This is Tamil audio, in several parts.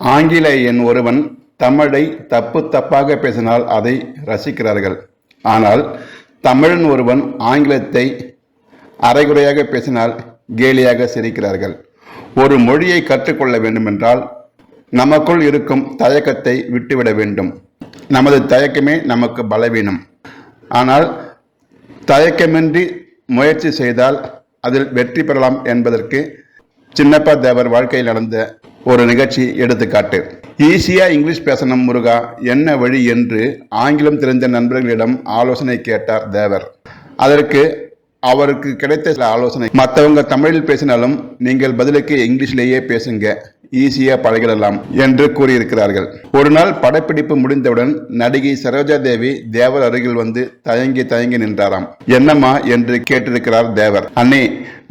ஆங்கிலேயன் ஒருவன் தமிழை தப்பு தப்பாக பேசினால் அதை ரசிக்கிறார்கள். ஆனால் தமிழன் ஒருவன் ஆங்கிலத்தை அரைகுறையாக பேசினால் கேலியாக சிரிக்கிறார்கள். ஒரு மொழியை கற்றுக்கொள்ள வேண்டுமென்றால் நமக்குள் இருக்கும் தயக்கத்தை விட்டுவிட வேண்டும். நமது தயக்கமே நமக்கு பலவீனம். ஆனால் தயக்கமின்றி முயற்சி செய்தால் அதில் வெற்றி பெறலாம் என்பதற்கு சின்னப்பா தேவர் வாழ்க்கையில் நடந்த ஒரு நிகழ்ச்சி எடுத்துக்காட்டு. ஈஸியாக இங்கிலீஷ் பேசணும் முருகா என்ன வழி என்று ஆங்கிலம் தெரிந்த நண்பர்களிடம் ஆலோசனை கேட்டார் தேவர். அதற்கு அவருக்கு கிடைத்த சில ஆலோசனை. மற்றவங்க தமிழில் பேசினாலும் நீங்கள் பதிலுக்கு இங்கிலீஷ்லேயே பேசுங்க. ஈஸியா பழகிடலாம் என்று கூறியிருக்கிறார்கள். ஒரு நாள் படப்பிடிப்பு முடிந்தவுடன் நடிகை சரோஜா தேவி தேவர் அருகில் வந்து தயங்கி தயங்கி நின்றாராம். என்னம்மா என்று கேட்டிருக்கிறார் தேவர். அண்ணே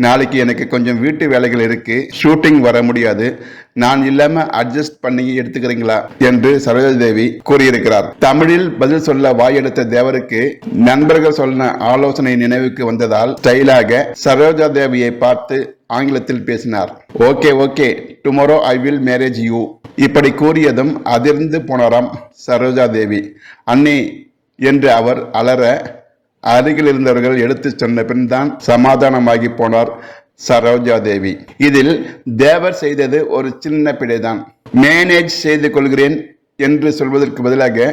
நாளைக்கு எனக்கு கொஞ்சம் வீட்டு வேலைகள் இருக்கு. ஷூட்டிங் வர முடியாது. நான் இல்லாம அட்ஜஸ்ட் பண்ணி எடுத்துக்கிறீங்களா? என்று சரோஜா தேவி கூறியிருக்கிறார். தமிழில் பதில் சொல்ல வாயெடுத்த தேவருக்கு நண்பர்கள் சொன்ன ஆலோசனை நினைவுக்கு வந்ததால் ஸ்டைலாக சரோஜா தேவியை பார்த்து ஆங்கிலத்தில் பேசினார். Okay okay. Tomorrow I will marriage you இப்படி கூறியதும் அதிர்ந்து போனாராம் சரோஜா தேவி. அண்ணே என்று அவர் அலற அருகில் இருந்தவர்கள் எடுத்துச் சொன்ன பின் தான் சமாதானமாகி போனார் சரோஜா தேவி இதில் தேவர் செய்தது ஒரு சின்ன பிழைதான். மேனேஜ் செய்து கொள்கிறேன் என்று சொல்வதற்கு பதிலாக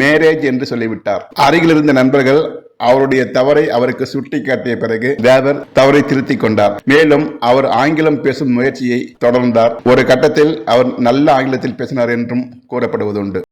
மேரேஜ் என்று சொல்லிவிட்டார். அருகில் இருந்த நண்பர்கள் அவருடைய தவறை அவருக்கு சுட்டி காட்டிய பிறகு தேவர் தவறை திருத்திக் கொண்டார். மேலும் அவர் ஆங்கிலம் பேசும் முயற்சியை தொடர்ந்தார். ஒரு கட்டத்தில் அவர் நல்ல ஆங்கிலத்தில் பேசினார் என்றும் கூறப்படுவதுண்டு.